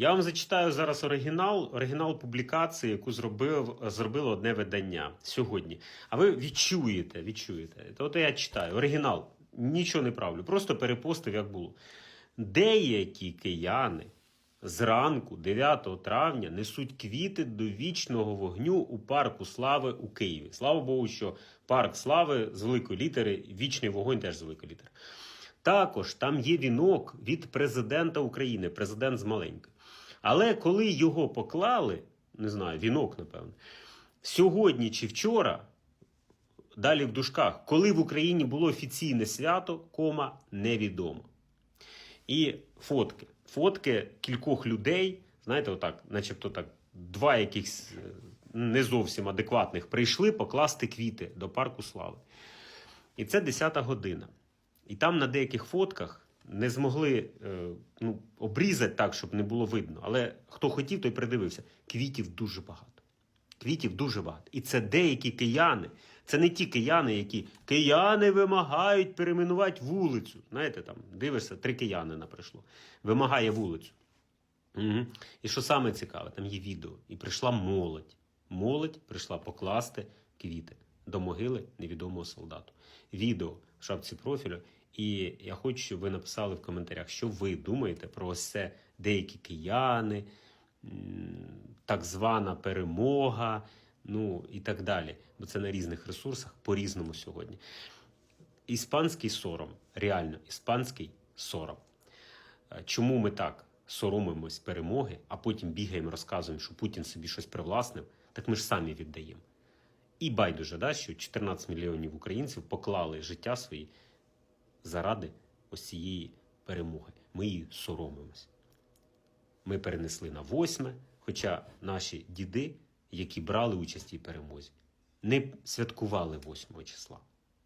Я вам зачитаю зараз оригінал, оригінал публікації, яку зробив, зробило одне видання сьогодні. А ви відчуєте, відчуєте. От я читаю оригінал, нічого не правлю, просто перепостив, як було. Деякі кияни зранку, 9 травня, несуть квіти до вічного вогню у парку слави у Києві. Слава Богу, що парк слави з великої літери, вічний вогонь теж з великої літери. Також там є вінок від президента України, президент з маленької. Але коли його поклали, не знаю, вінок, напевно, сьогодні чи вчора, далі в дужках, коли в Україні було офіційне свято, кома, невідомо. І фотки. Фотки кількох людей, знаєте, отак, начебто так, два якихось е, не зовсім адекватних прийшли покласти квіти до парку слави. І це 10 година. І там на деяких фотках не змогли е, ну, обрізати так, щоб не було видно. Але хто хотів, той придивився. Квітів дуже багато. Квітів дуже багато. І це деякі кияни. Це не ті кияни, які кияни вимагають перейменувати вулицю. Знаєте, там дивишся, три киянина прийшло. Вимагає вулицю. Угу. І що саме цікаве, там є відео. І прийшла молодь. Молодь прийшла покласти квіти до могили невідомого солдату. Відео в шапці профілю. І я хочу, щоб ви написали в коментарях, що ви думаєте про ось це деякі кияни, так звана перемога, ну і так далі. Бо це на різних ресурсах по-різному сьогодні. Іспанський сором, реально, іспанський сором. Е, Чому ми так соромимось перемоги, а потім бігаємо, розказуємо, що Путін собі щось привласнив, так ми ж самі віддаємо. І байдуже, да, що 14 мільйонів українців поклали життя свої заради ось перемоги. Ми її соромимось. Ми перенесли на восьме, хоча наші діди, які брали участь в цій перемозі, не святкували 8 числа.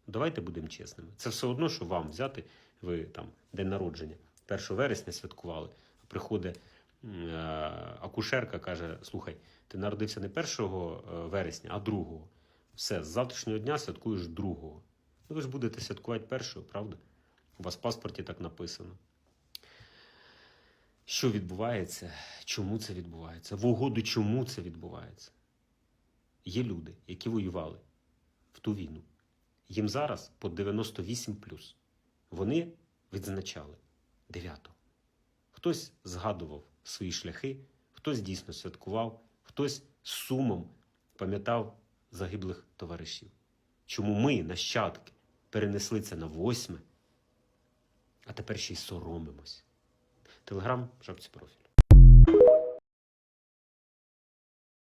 Давайте будемо чесними. Це все одно, що вам взяти, ви там день народження, 1 вересня святкували, приходить е, акушерка, каже: слухай, ти народився не 1 вересня, а 2. Все, з завтрашнього дня святкуєш 2. Ну ви ж будете святкувати першого, правда? У вас в паспорті так написано. Що відбувається? Чому це відбувається? В угоду чому це відбувається? Є люди, які воювали в ту війну. Їм зараз по 98 Вони відзначали 9 Хтось згадував свої шляхи, хтось дійсно святкував, хтось з сумом пам'ятав загиблих товаришів. Чому ми, нащадки, перенесли це на восьме, а тепер ще й соромимось. Телеграм, шапці профіль.